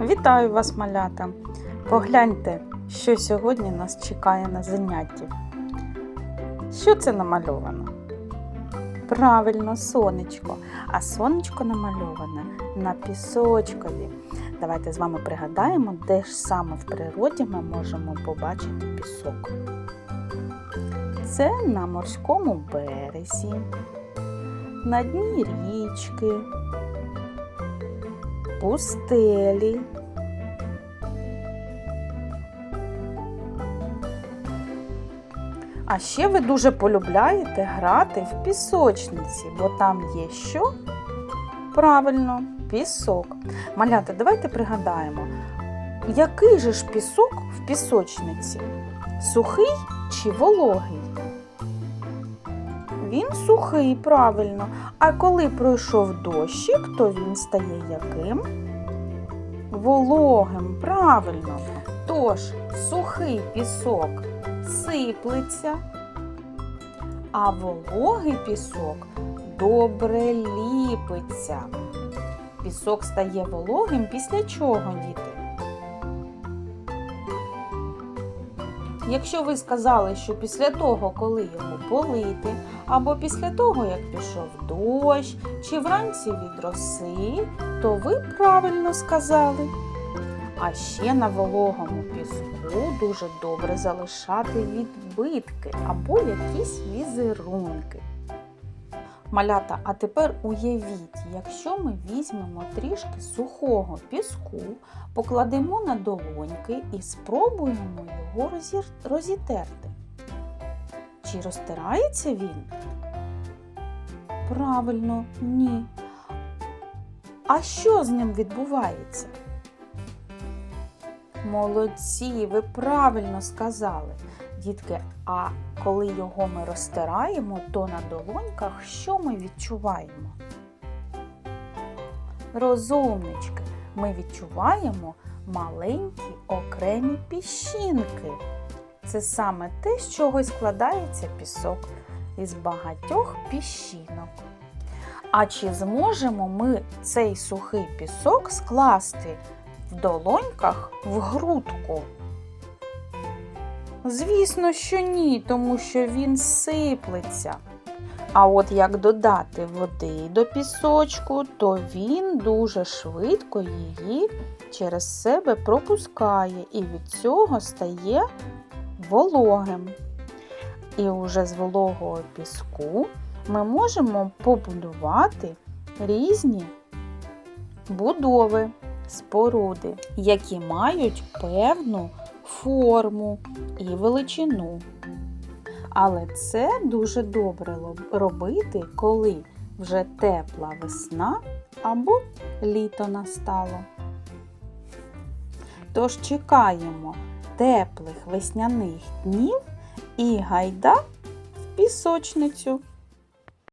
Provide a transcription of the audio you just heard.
Вітаю вас, малята! Погляньте, що сьогодні нас чекає на занятті. Що це намальовано? Правильно, сонечко. А сонечко намальоване на пісочкові. Давайте з вами пригадаємо, де ж саме в природі ми можемо побачити пісок. Це на морському березі, на дні річки, пустелі. А ще ви дуже полюбляєте грати в пісочниці, бо там є що? Правильно, пісок. Малята, давайте пригадаємо, який же ж пісок в пісочниці? Сухий чи вологий? Він сухий, правильно. А коли пройшов дощик, то він стає яким? Вологим, правильно. Тож сухий пісок сиплеться, а вологий пісок добре ліпиться. Пісок стає вологим після чого, діти? Якщо ви сказали, що після того, коли його полити, або після того, як пішов дощ, чи вранці від роси, то ви правильно сказали. А ще на вологому піску дуже добре залишати відбитки або якісь візерунки. Малята, а тепер уявіть, якщо ми візьмемо трішки сухого піску, покладемо на долоньки і спробуємо його розітерти. Чи розтирається він? Правильно, ні. А що з ним відбувається? Молодці, ви правильно сказали. Дітки, а коли його ми розтираємо, то на долоньках що ми відчуваємо? Розумнички, ми відчуваємо маленькі окремі піщинки. Це саме те, з чого складається пісок із багатьох піщинок. А чи зможемо ми цей сухий пісок скласти в долоньках в грудку? Звісно, що ні, тому що він сиплеться. А от як додати води до пісочку, то він дуже швидко її через себе пропускає і від цього стає вологим. І уже з вологого піску ми можемо побудувати різні будови, споруди, які мають певну форму і величину. Але це дуже добре робити, коли вже тепла весна або літо настало. Тож чекаємо теплих весняних днів і гайда в пісочницю.